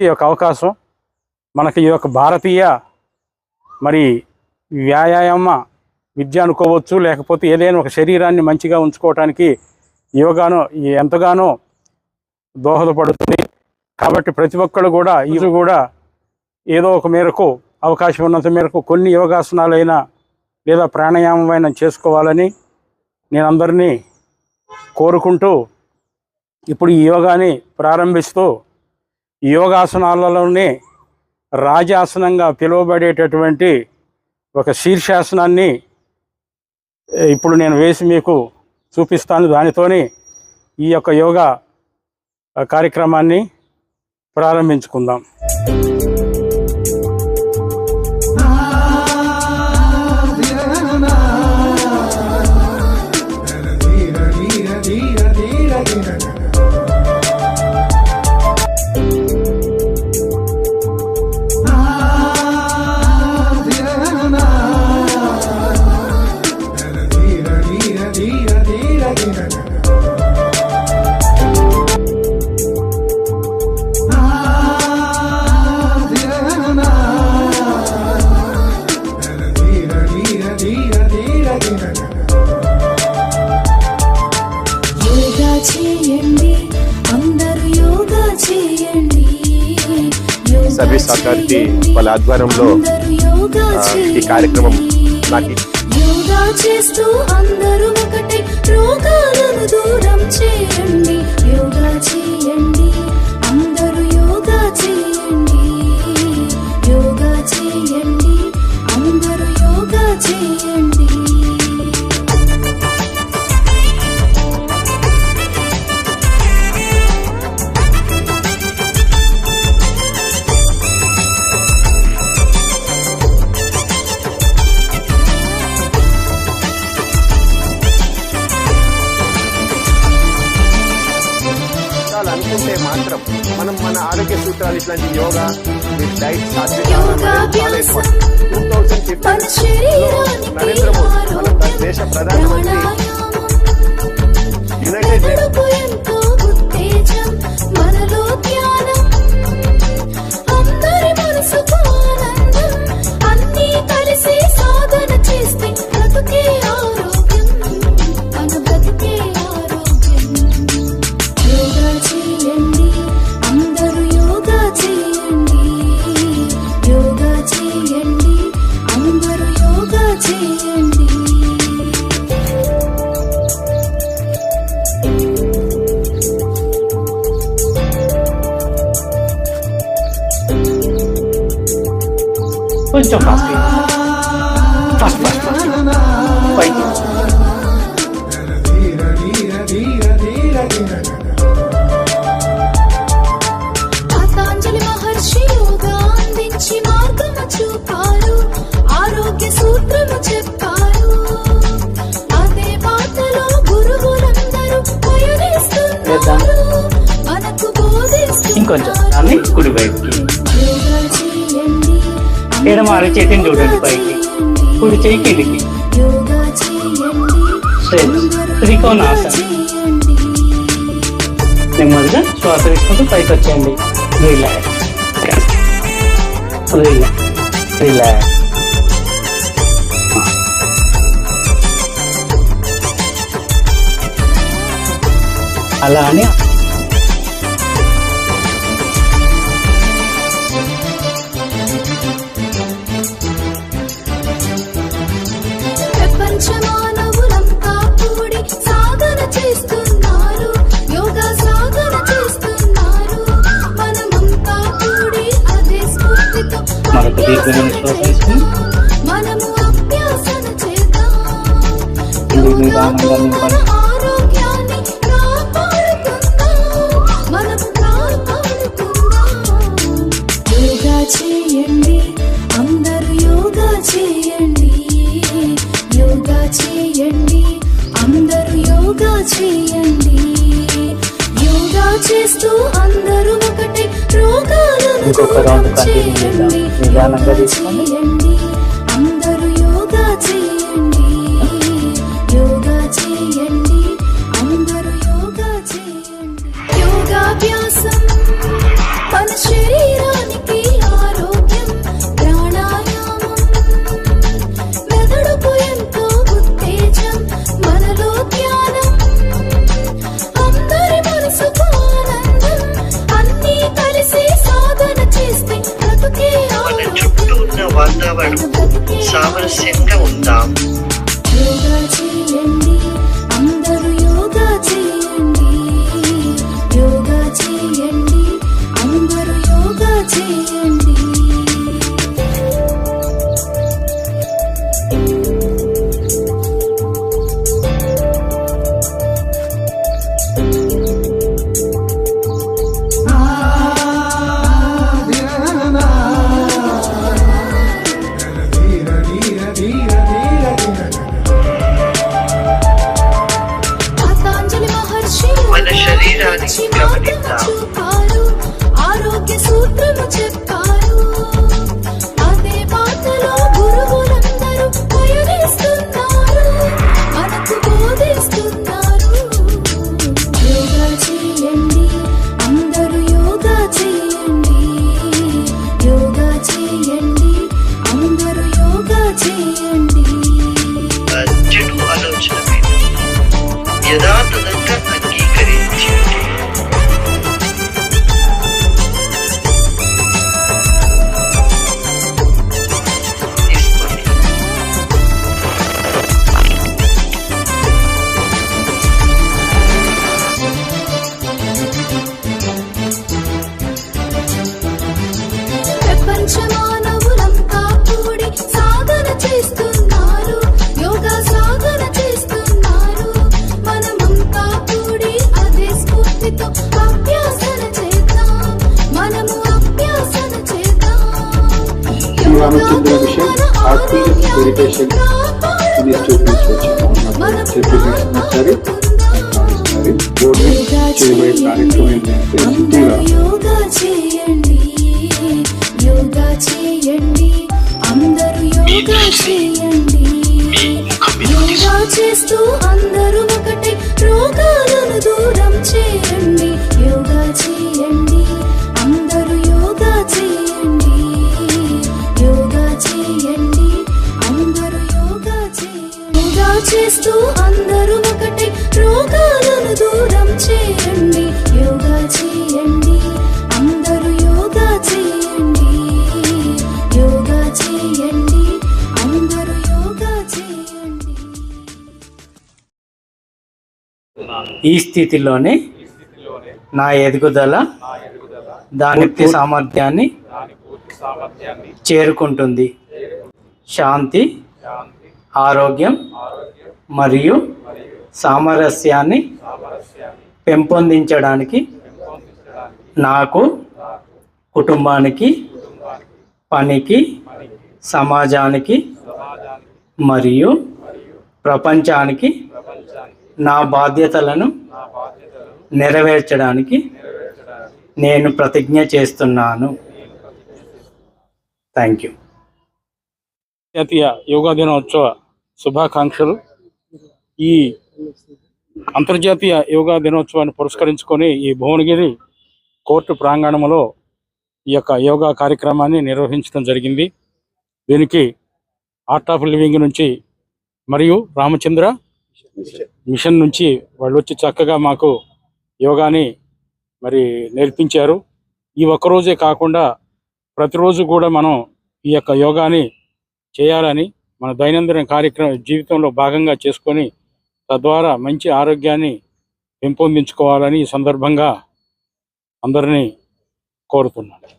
ఈ యొక్క అవకాశం. మనకి ఈ యొక్క భారతీయ మరి వ్యాయామ విద్య అనుకోవచ్చు లేకపోతే ఏదైనా ఒక శరీరాన్ని మంచిగా ఉంచుకోవటానికి యోగాను ఎంతగానో దోహదపడుతుంది. కాబట్టి ప్రతి ఒక్కరు కూడా ఇది కూడా ఏదో ఒక మేరకు అవకాశం ఉన్నంత మేరకు కొన్ని యోగాసనాలైనా లేదా ప్రాణాయామమైనా చేసుకోవాలని నేను అందరినీ కోరుకుంటూ ఇప్పుడు ఈ యోగాని ప్రారంభిస్తూ యోగాసనాలలోనే రాజాసనంగా పిలువబడేటటువంటి ఒక శీర్షాసనాన్ని ఇప్పుడు నేను వేసి మీకు చూపిస్తాను. దానితోనే ఈ యొక్క యోగా కార్యక్రమాన్ని ప్రారంభించుకుందాం. సర్వీస్ అథారిటీ వాళ్ళ ఆధ్వర్యంలో ఈ కార్యక్రమం నాకు చేస్తూ అందరూ ఒకటే రోగాలను దూరం చేయండి. ఇట్లాంటి యోగా డైట్ సాత్విక యోగాభ్యాసం two thousand fifteen Narendra Modi మన దేశ ప్రధానమంత్రి కొంచెం ఫాస్ట్ ఫాస్ట్ ఫాస్ట్ ఫాస్ట్ పైకి పతాంజలి మహర్షి యోగా ఎడమ అర చేతిని చూడండి పైకి. కుడి చేయి కిందికి. యోగా స్ట్రెచ్ త్రికోణాసనం. నెమ్మదిగా శ్వాస తీసుకుంటూ పైకి వచ్చేయండి. రిలాక్స్ రిలాక్స్ రిలాక్స్ అలా అని చేద్దాం. ఇది నిదానంగా నింపండి. చేయండి అందరూ యోగా చేయండి. యోగా చేయండి అందరూ యోగా చేయండి. యోగా చేస్తూ అందరూ ఒకటే ఇంకొక రౌండ్ కంటిన్యూ చేద్దాం. నిదానంగా తీసుకోండి. అందరూ యోగా చేయండి బ్రతుకే సామరస్యంగా ఉందాం యోగా చేయండి శ్రీరామచంద్ర మిషన్ ఆత్మీయ మెడిటేషన్ ఇది చూపించవచ్చు చేయబడే కార్యక్రమం ఏంటంటే యోగా చేయండి అందరూ యోగా చేయండి. చేస్తూ అందరూ ఒకటే. రోగాలను దూరం చేయండి యోగా చేయండి అందరూ యోగా చేయండి యోగా చేయండి అందరూ యోగా చేయండి. ఈ స్థితిలోనే నా ఎదుగుదల దాని పూర్తి సామర్థ్యాన్ని చేరుకుంటుంది. శాంతి ఆరోగ్యం మరియు సామరస్యాన్ని పెంపొందించడానికి నాకు కుటుంబానికి పనికి సమాజానికి మరియు ప్రపంచానికి నా బాధ్యతలను నెరవేర్చడానికి నేను ప్రతిజ్ఞ చేస్తున్నాను. థ్యాంక్ యూ జాతీయ యోగా దినోత్సవ శుభాకాంక్షలు. ఈ అంతర్జాతీయ యోగా దినోత్సవాన్ని పురస్కరించుకొని ఈ భువనగిరి కోర్టు ప్రాంగణంలో ఈ యొక్క యోగా కార్యక్రమాన్ని నిర్వహించడం జరిగింది. దీనికి ఆర్ట్ ఆఫ్ లివింగ్ నుంచి మరియు రామచంద్ర మిషన్ నుంచి వాళ్ళు వచ్చి చక్కగా మాకు యోగాని మరి నేర్పించారు. ఈ ఒక్కరోజే కాకుండా ప్రతిరోజు కూడా మనం ఈ యొక్క యోగాని చేయాలని మన దైనందిన కార్యక్రమం జీవితంలో భాగంగా చేసుకొని తద్వారా మంచి ఆరోగ్యాన్ని పెంపొందించుకోవాలని ఈ సందర్భంగా అందరినీ కోరుతున్నాను.